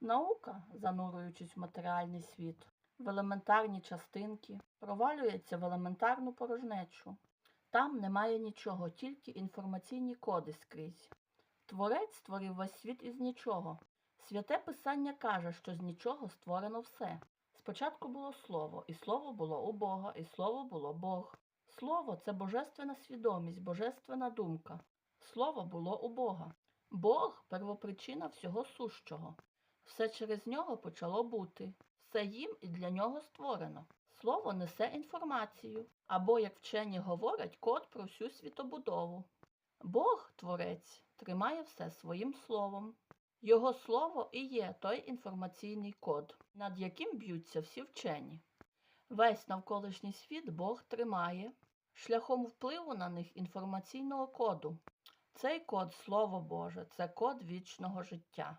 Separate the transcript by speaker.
Speaker 1: Наука, занурюючись в матеріальний світ, в елементарні частинки, провалюється в елементарну порожнечу. Там немає нічого, тільки інформаційні коди скрізь. Творець створив весь світ із нічого. Святе Писання каже, що з нічого створено все. Спочатку було слово, і слово було у Бога, і слово було Бог. Слово це божественна свідомість, божественна думка. Слово було у Бога. Бог первопричина всього сущого. Все через нього почало бути, все їм і для нього створено. Слово несе інформацію, або, як вчені говорять, код про всю світобудову. Бог, творець, тримає все своїм словом. Його слово і є той інформаційний код, над яким б'ються всі вчені. Весь навколишній світ Бог тримає шляхом впливу на них інформаційного коду. Цей код Слово Боже, це код вічного життя.